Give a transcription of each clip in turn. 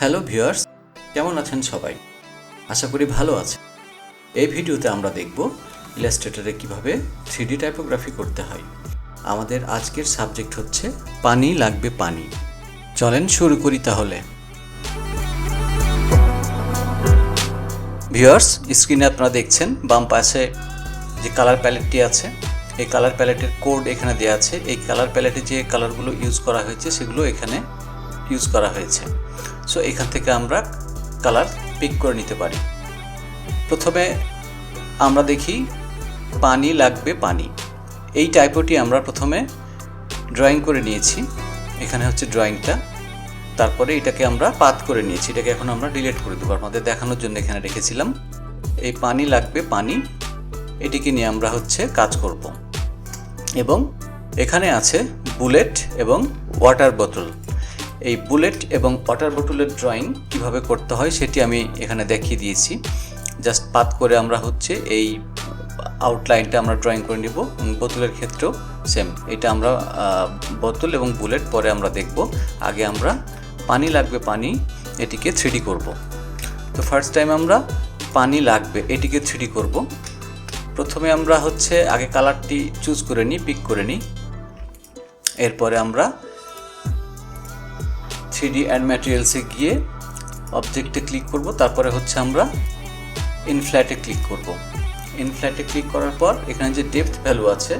Hello viewers, কেমন আছেন সবাই? আশা করি ভালো আছে এই ভিডিওতে আমরা দেখব ইলাস্ট্রেটরে কীভাবে থ্রিডি টাইপোগ্রাফি করতে হয়। আমাদের আজকের সাবজেক্ট হচ্ছে পানি লাগবে পানি। চলেন শুরু করি তাহলে। ভিউয়ার্স স্ক্রিনে আপনারা দেখছেন বাম পাশে যে কালার প্যালেটটি আছে, এই কালার প্যালেটের কোড এখানে দেওয়া আছে। এই কালার প্যালেটে যে কালারগুলো ইউজ করা হয়েছে, সেগুলো এখানে ইউজ করা হয়েছে। সো এখান থেকে আমরা কালার পিক করে নিতে পারি। প্রথমে আমরা দেখি পানি লাগবে পানি। এই টাইপটি আমরা প্রথমে ড্রয়িং করে নিয়েছি। এখানে হচ্ছে ড্রয়িংটা তারপরে এটাকে আমরা পাত করে নিয়েছি। এটাকে এখন আমরা ডিলিট করে দেবো। আমাদের দেখানোর জন্য এখানে রেখেছিলাম। এই পানি লাগবে পানি, এটিকে নিয়ে আমরা হচ্ছে কাজ করব। এবং এখানে আছে বুলেট এবং ওয়াটার বোতল এই বুলেট এবং ওয়াটার বোটলের ড্রয়িং কীভাবে করতে হয় সেটি আমি এখানে দেখিয়ে দিয়েছি। জাস্ট পাত করে আমরা হচ্ছে এই আউটলাইনটা আমরা ড্রয়িং করে নিব। বোতলের ক্ষেত্রেও সেম। এটা আমরা বোতল এবং বুলেট পরে আমরা দেখব। আগে আমরা পানি লাগবে পানি, এটিকে থ্রিডি করব। তো ফার্স্ট টাইম আমরা পানি লাগবে, এটিকে থ্রিডি করব। প্রথমে আমরা হচ্ছে আগে কালারটি চুজ করে নিই, পিক করে নিই। এরপরে আমরা থ্রিডি অ্যান্ড ম্যাটেরিয়ালসে গিয়ে অবজেক্টে ক্লিক করব, তারপরে হচ্ছে আমরা ইনফ্ল্যাটে ক্লিক করব। ইনফ্ল্যাটে ক্লিক করার পর এখানে যে ডেপথ ভ্যালু আছে,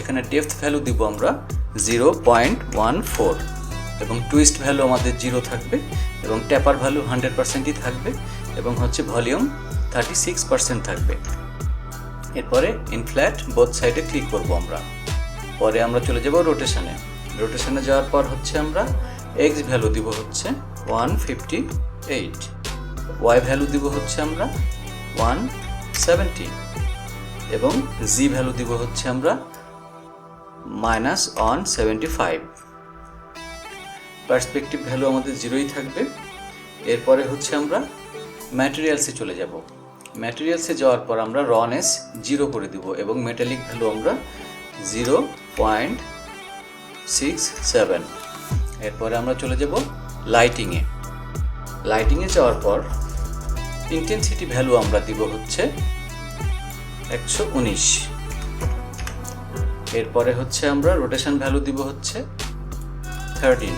এখানে ডেপথ ভ্যালু দিব আমরা জিরো পয়েন্ট ওয়ান ফোর এবং টুইস্ট ভ্যালু আমাদের জিরো থাকবে এবং ট্যাপার ভ্যালু হান্ড্রেড পার্সেন্টই থাকবে এবং হচ্ছে ভলিউম থার্টি সিক্স পার্সেন্ট থাকবে। এরপরে ইনফ্ল্যাট বোথ সাইডে ক্লিক করব আমরা। পরে আমরা চলে যাব রোটেশনে রোটেশনে যাওয়ার পর হচ্ছে আমরা এক্স ভ্যালু দিব হচ্ছে one fifty eight Y value দিব হচ্ছে আমরা ওয়ান সেভেন্টি এবং জি ভ্যালু দিব হচ্ছে আমরা minus one seventy five perspective value আমাদের জিরোই থাকবে। এরপরে হচ্ছে আমরা ম্যাটেরিয়ালসে চলে যাব। ম্যাটেরিয়ালসে যাওয়ার পর আমরা রনেস জিরো করে দিব এবং মেটালিক ভ্যালু আমরা জিরো পয়েন্ট সিক্স সেভেন এরপরে আমরা চলে যাব লাইটিংয়ে লাইটিংয়ে যাওয়ার পর ইন্টেন্সিটি ভ্যালু আমরা দিব হচ্ছে একশো উনিশ। এরপরে হচ্ছে আমরা রোটেশন ভ্যালু দিব হচ্ছে থার্টিন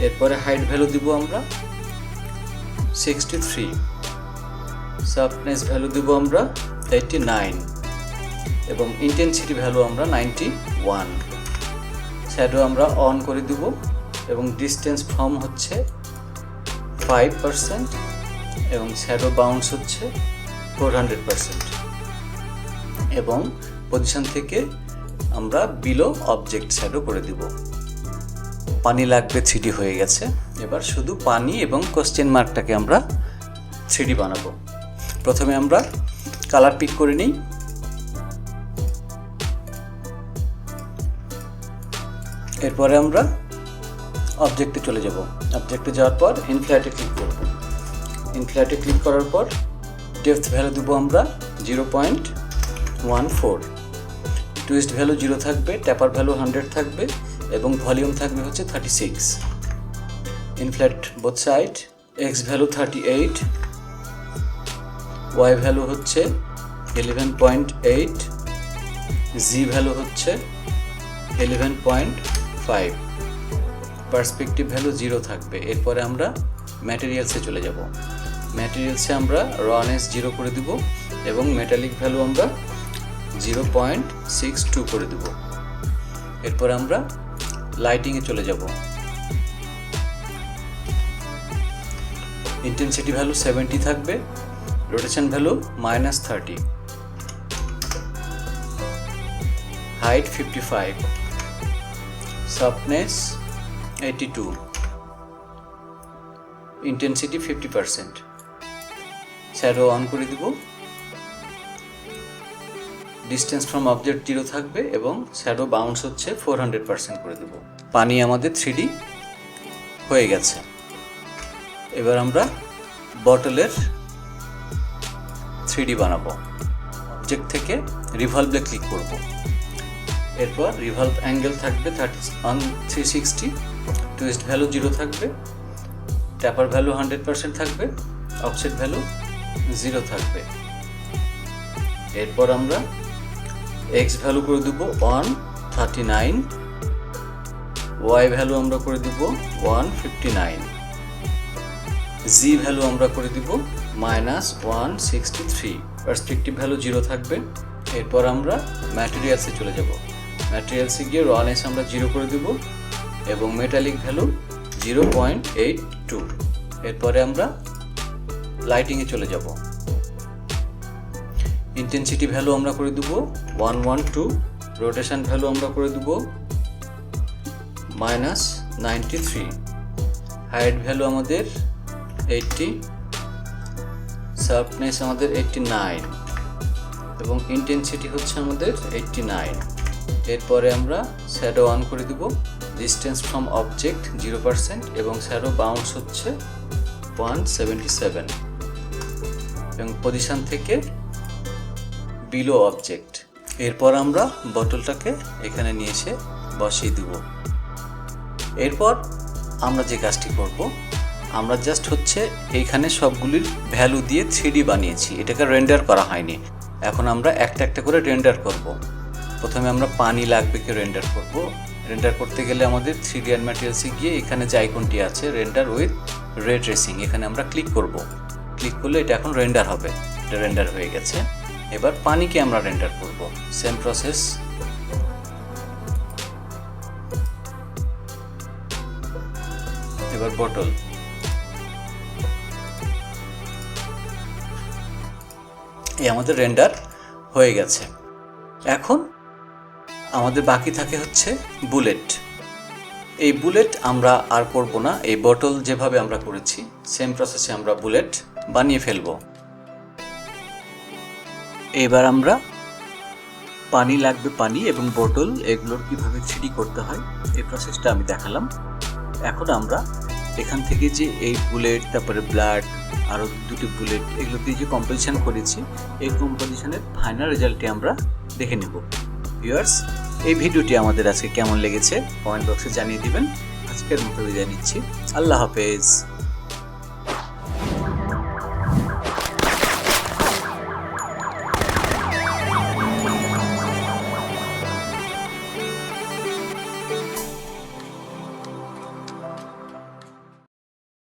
এরপরে হাইট ভ্যালু দিব আমরা সিক্সটি থ্রি সাফনেস ভ্যালু দিব আমরা এইটটি নাইন এবং ইন্টেন্সিটি ভ্যালু আমরা নাইনটি ওয়ান শ্যাডো আমরা অন করে দিব এবং ডিস্টেন্স ফ্রম হচ্ছে ফাইভ পার্সেন্ট এবং শ্যাডো বাউন্স হচ্ছে ফোর হান্ড্রেড পার্সেন্ট এবং পজিশন থেকে আমরা বিলো অবজেক্ট শ্যাডো করে দিব। পানি লাগবে থ্রিডি হয়ে গেছে। এবার শুধু পানি এবং কোশ্চেন মার্কটাকে আমরা থ্রিডি বানাবো। প্রথমে আমরা কালার পিক করে নিই। এরপরে আমরা অবজেক্টে চলে যাব। অবজেক্টে যাওয়ার পর ইনফ্ল্যাটে ক্লিক করব। ইনফ্ল্যাটে ক্লিক করার পর ডেপথ ভ্যালু দেবো আমরা zero point one four twist value zero থাকবে ট্যাপার ভ্যালু হান্ড্রেড থাকবে এবং ভলিউম থাকবে হচ্ছে thirty six inflate both side X value thirty eight Y value হচ্ছে eleven point eight Z value হচ্ছে eleven point five perspective value zero থাকবে। এরপরে আমরা ম্যাটেরিয়ালসে চলে যাব। ম্যাটেরিয়ালসে আমরা রনেস জিরো করে দিব এবং মেটালিক ভ্যালু আমরা জিরো পয়েন্ট সিক্স টু করে দেব। এরপর আমরা লাইটিংয়ে চলে যাব। ইন্টেন্সিটি ভ্যালু সেভেন্টি থাকবে rotation value minus thirty height fifty five softness eighty two intensity fifty percent shadow on করে দিব। ডিস্টেন্স ফ্রম অবজেক্ট জিরো থাকবে এবং শ্যাডো বাউন্স হচ্ছে ফোর হান্ড্রেড পার্সেন্ট করে দেব। পানি আমাদের থ্রিডি হয়ে গেছে। এবার আমরা বটলের থ্রিডি বানাবো। অবজেক্ট থেকে রিভলভে ক্লিক করব। এরপর রিভলভ অ্যাঙ্গেল থাকবে thirty one three sixty twist value zero থাকবে ট্যাপার ভ্যালু হান্ড্রেড পার্সেন্ট থাকবে অফসেট ভ্যালু জিরো থাকবে। এরপর আমরা এক্স ভ্যালু করে দেব one thirty nine Y value আমরা করে দেব one fifty nine Z value আমরা করে দিব minus one sixty three perspective value zero থাকবে। এরপর আমরা ম্যাটেরিয়ালসে চলে যাব। ম্যাটেরিয়ালসে গিয়ে রনেস আমরা জিরো করে দেব এবং metallic value zero point eight two এরপরে আমরা লাইটিংয়ে চলে যাব। ইন্টেন্সিটি ভ্যালু আমরা করে দেব one one two rotation value আমরা করে দেব minus ninety three height value আমাদের এইটটি শার্পনেস আমাদের এইটটি নাইন এবং ইন্টেন্সিটি হচ্ছে আমাদের এইটটি নাইন এরপরে আমরা শ্যাডো অন করে দেব। Distance from object zero percent এবং শ্যাডো বাউন্স হচ্ছে ওয়ান সেভেন্টি সেভেন এবং পজিশন থেকে বিলো অবজেক্ট এরপর আমরা বটলটাকে এখানে নিয়ে এসে বসিয়ে দেব। এরপর আমরা যে কাজটি করব, আমরা জাস্ট হচ্ছে এইখানে সবগুলির ভ্যালু দিয়ে থ্রি বানিয়েছি। এটাকে রেন্ডার করা হয়নি। এখন আমরা একটা একটা করে রেন্ডার করব। প্রথমে আমরা পানি লাগবে কি রেন্ডার করব। রেন্ডার করতে গেলে আমাদের থ্রি ডি অ্যান্ড ম্যাটেরিয়ালসে গিয়ে এখানে যে আইকনটি আছে রেন্ডার উইথ রে ট্রেসিং এখানে আমরা ক্লিক করব। ক্লিক করলে এটা এখন রেন্ডার হবে, এটা রেন্ডার হয়ে গেছে। এবার পানিকে আমরা রেন্ডার করব সেম প্রসেস এবার বটল এই আমাদের রেন্ডার হয়ে গেছে। এখন আমাদের বাকি থাকে হচ্ছে বুলেট। এই বুলেট আমরা আর করব না, এই বটল যেভাবে আমরা করেছি সেম প্রসেসে আমরা বুলেট বানিয়ে ফেলব। এবার আমরা পানি লাগবে, পানি এবং বোতল এগুলোর কীভাবে থ্রিডি করতে হয়, এই প্রসেসটা আমি দেখালাম। এখন আমরা এখান থেকে যে এই বুলেট, তারপরে ব্লাড, আরও দুটি বুলেট, এগুলো দিয়ে যে কম্পোজিশন করেছি, এই কম্পোজিশনের ফাইনাল রেজাল্টটি আমরা দেখে নেব। ভিউয়ার্স, এই ভিডিওটি আমাদের আজকে কেমন লেগেছে? কমেন্ট বক্সে জানিয়ে দিবেন। আজকের মতো বিদায় নিচ্ছি। আল্লাহ হাফেজ।